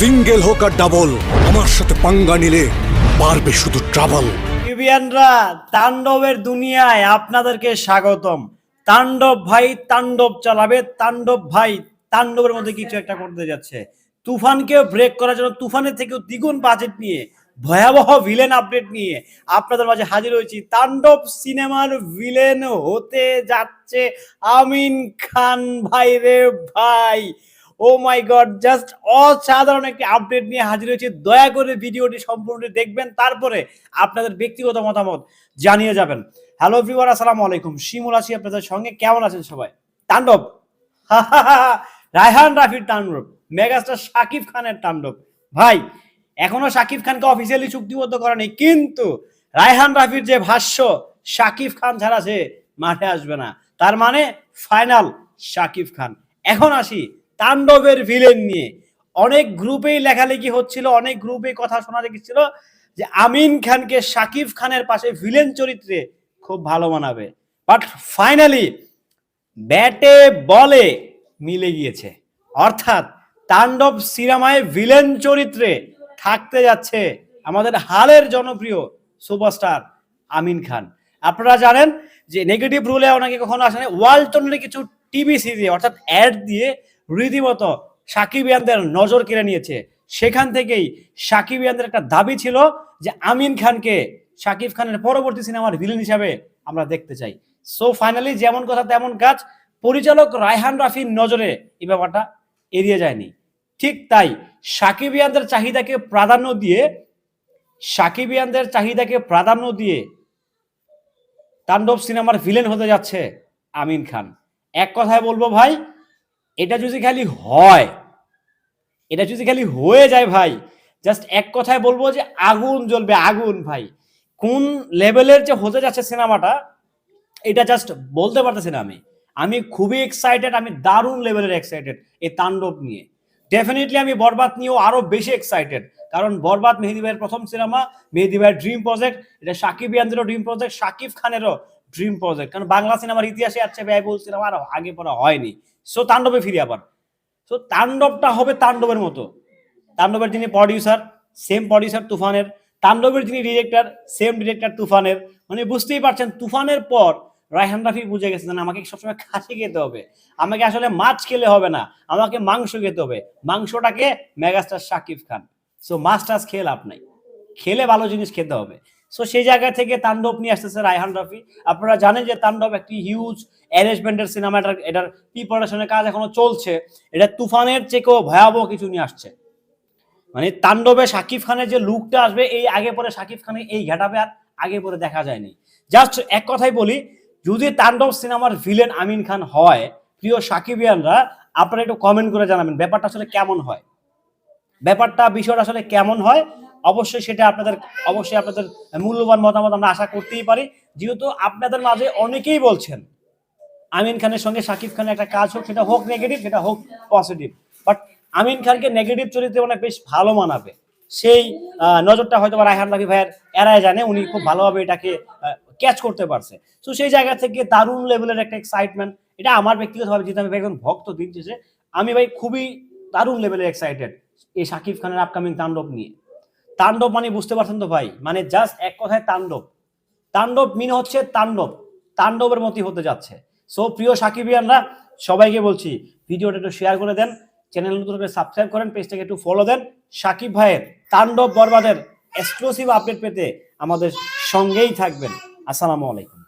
Single হোক আর double আমার সাথে পাঙ্গা নিলে পারবে শুধু ইউবিয়ানরা, তাণ্ডবের দুনিয়ায় আপনাদেরকে স্বাগতম। তাণ্ডব ভাই তাণ্ডব চালাবে, তাণ্ডব ভাই তাণ্ডবের মধ্যে কিছু একটা করতে যাচ্ছে। তুফানকে ব্রেক করার জন্য, তুফানের থেকেও দ্বিগুণ বাজেট নিয়ে, ভয়াবহ ভিলেন আপডেট নিয়ে আপনাদের মাঝে হাজির হয়েছি। তাণ্ডব সিনেমার ভিলেন হতে যাচ্ছে আমিন খান ভাই রে ভাই। ও মাই গড জাস্ট অসাধারণ একটি আপডেট নিয়ে হাজির হয়েছে। দয়া করে ভিডিওটি সম্পূর্ণ দেখবেন, তারপরে আপনাদের ব্যক্তিগত মতামত জানিয়ে যাবেন। হ্যালো এভরিওয়ান আসসালামু আলাইকুম। শিমুল আছি আপনাদের সঙ্গে। কেমন আছেন সবাই? তাণ্ডব। রায়হান রাফির তাণ্ডব। মেগাস্টার শাকিব খানের তাণ্ডব। ভাই, এখনও শাকিব খানকে অফিসিয়ালি চুক্তিবদ্ধ করা নেই, কিন্তু রায়হান রাফির যে ভাষ্য, শাকিব খান ছাড়া সে মাঠে আসবে না। তার মানে ফাইনাল শাকিব খান। এখন আসি তাণ্ডবের ভিলেন নিয়ে। অনেক গ্রুপেই লেখালেখি হচ্ছিল, অনেক গ্রুপে কথা শোনা গেছিল যে আমিন খানকে শাকিব খানের পাশে ভিলেন চরিত্রে খুব ভালো মানাবে। বাট ফাইনালি ব্যাটে, বলে মিলে গিয়েছে। অর্থাৎ তাণ্ডব সিনেমায় ভিলেন চরিত্রে থাকতে যাচ্ছে আমাদের হালের জনপ্রিয় সুপারস্টার আমিন খান। আপনারা জানেন যে নেগেটিভ রুলে ওনাকে কখনো আসেনি। ওয়ালটনের কিছু টিভি সিরিজ অর্থাৎ অ্যাড দিয়ে রীতিমতো সাকিবিয়ানদের নজর কেড়ে নিয়েছে। সেখান থেকেই সাকিব সাকিবিয়ানদের একটা দাবি ছিল যে আমিন খানকে শাকিব খানের পরবর্তী সিনেমার ভিলেন হিসাবে আমরা দেখতে চাই। সো ফাইনালি যেমন কথা তেমন কাজ, পরিচালক রায়হান রাফির নজরে এই ব্যাপারটা এড়িয়ে যায়নি। ঠিক তাই সাকিবিয়ানদের চাহিদাকে প্রাধান্য দিয়ে সাকিব সাকিবিয়ানদের চাহিদাকে প্রাধান্য দিয়ে তাণ্ডব সিনেমার ভিলেন হতে যাচ্ছে আমিন খান। এক কথায় বলব ভাই এটা যদি খালি হয়, এটা যদি খালি হয়ে যায় ভাই জাস্ট এক কথায় বলব যে আগুন জ্বলবে, আগুন ভাই। কোন লেভেলের যে হতে যাচ্ছে সিনেমাটা, এটা জাস্ট বলতে পারতেছি না আমি। আমি খুবই এক্সাইটেড আমি দারুণ লেভেলের এক্সাইটেড এই তাণ্ডব নিয়ে। ডেফিনেটলি আমি বরবাদ নিয়েও আরও বেশি এক্সাইটেড কারণ বরবাদ মেহেদি ভাইয়ের প্রথম সিনেমা, মেহেদি ভাইয়ের ড্রিম প্রজেক্ট এটা সাকিব ইয়ানদেরও ড্রিম প্রজেক্ট সাকিব খানেরও ড্রিম প্রজেক্ট কারণ বাংলা সিনেমার ইতিহাসে আছে ব্যয়বহুল সিনেমা আর আগে পরে হয়নি। সো তাণ্ডবে ফিরি আবার সো তাণ্ডবটা হবে তাণ্ডবের মতো। তাণ্ডবের যিনি প্রডিউসার সেম প্রডিউসার তুফানের। তাণ্ডবের যিনি ডিরেক্টর সেম ডিরেক্টর তুফানের। মানে বুঝতেই পারছেন, তুফানের পর রায়হান রাফি বুঝে গেছে গেছেন আমাকে সবসময় খাসি খেতে হবে। আমাকে আসলে মাছ খেলে হবে না, আমাকে মাংস খেতে হবে। মাংসটাকে মেগাস্টার শাকিব খান। সো মাছ টাছ খেয়ে লাভ নাই। খেলে ভালো জিনিস খেতে হবে। সো সেই জায়গা থেকে তাণ্ডব নিয়ে আসতেছে রায়হান রাফি। আপনারা জানেন যে তাণ্ডব একটি হিউজ অ্যারেঞ্জমেন্টের সিনেমা এটার এটার প্রিপারেশনের কাজ এখনও চলছে। এটা তুফানের চেকেও ভয়াবহ কিছু নিয়ে আসছে। মানে তাণ্ডবে শাকিব খানের যে লুকটা আসবে, এই আগে পরে শাকিব খানের এই ঘেটাবে আর আগে পরে দেখা যায়নি। জাস্ট এক কথাই বলি, যদি তাণ্ডব সিনেমার ভিলেন আমিন খান হয়, প্রিয় সাকিবিয়ানরা, আপনারা একটু কমেন্ট করে জানাবেন, ব্যাপারটা আসলে কেমন হয়? ব্যাপারটা, বিষয়টা আসলে কেমন হয়? অবশ্যই সেটা আপনাদের, অবশ্যই আপনাদের মূল্যবান মতামত আমরা আশা করতেই পারি। যেহেতু আপনাদের মাঝে অনেকেই বলছেন, আমিন খানের সঙ্গে শাকিব খানের একটা কাজ হোক, সেটা হোক নেগেটিভ সেটা হোক পজিটিভ বাট আমিন খানকে নেগেটিভ চরিত্রে অনেক বেশ ভালো মানাবে। সেই নজরটা হয়তো রায়হান রাফি ভাইয়ের এরাই জানে, উনি খুব ভালোভাবে এটাকে ক্যাচ করতে পারছে। তো সেই জায়গা থেকে দারুণ লেভেলের একটা এক্সাইটমেন্ট এটা আমার ব্যক্তিগতভাবে, যেহেতু আমি একজন ভক্ত দিন আমি ভাই খুবই দারুণ লেভেলের এক্সাইটেড এই শাকিব খানের আপকামিং তাণ্ডব নিয়ে। তাণ্ডব মানে বুঝতে পারছেন তো ভাই? মানে জাস্ট এক কথায় তাণ্ডব। তাণ্ডব মিন হচ্ছে তাণ্ডব। তাণ্ডবের মতোই হতে যাচ্ছে। সো প্রিয় সাকিবিয়ানরা, সবাইকে বলছি, ভিডিওটা একটু শেয়ার করে দেন চ্যানেল নতুন করে সাবস্ক্রাইব করেন পেজটাকে একটু ফলো দেন। সাকিব ভাইয়ের তাণ্ডব বরবাদের এক্সক্লুসিভ আপডেট পেতে আমাদের সঙ্গেই থাকবেন। আসসালামু আলাইকুম।